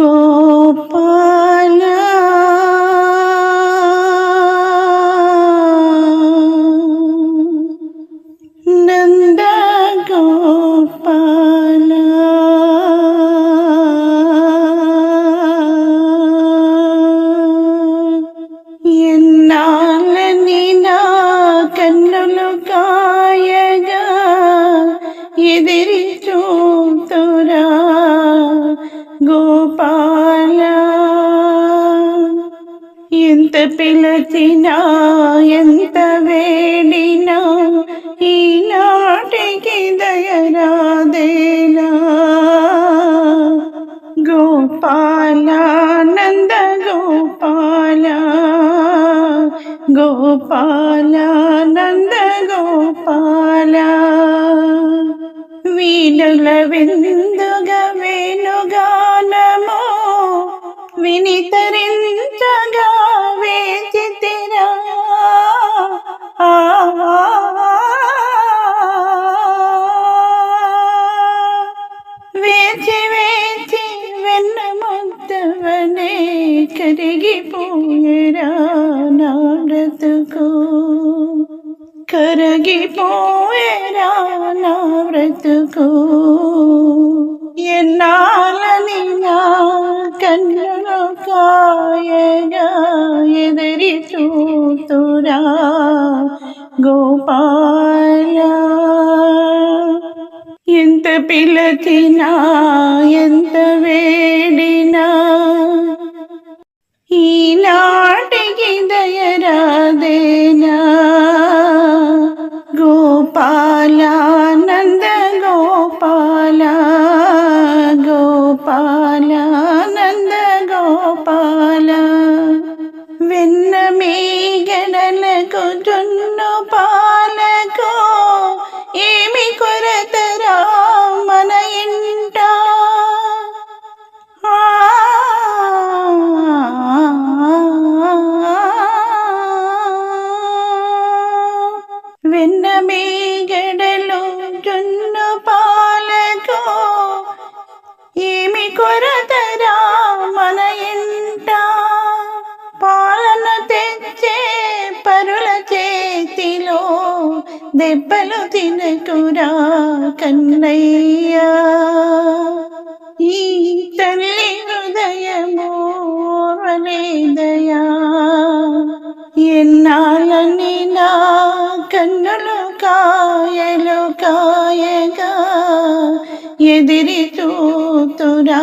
Gopa. എന്ത് പിലത്തിന എന്ത വേടിന ഈ നാടകിതയരാതേന ഗോപാലാനന്ദ ഗോപാല ഗോപാലാനന്ദ ഗോപാല വീടുള്ള വിന്ദുക വേണുക వినితరించగావే చితిరా వేచి వేచి వెన్న ముద్దవనే కరిగిపోయరా నా బ్రతుకు కరగిపోయరా నా బ్రతుకు ఎన్నాలని కదరి చూతురా గోపాల ఎంత పిలకినా ఎంత వేడినా ఈనాటికి దయరా మేఘడలకు జున్ను పాలకు ఏమి కొరతరా మన ఇంట వెన్న మేఘడలు జున్ను పాలకు ఏమి కొర దెబ్బలు తినకురా కన్నయ్యా ఈ తల్లి హృదయమో వలేదయా ఎన్నాళ్ళని నా కన్నులు కాయలు కాయగా ఎదిరి చూతురా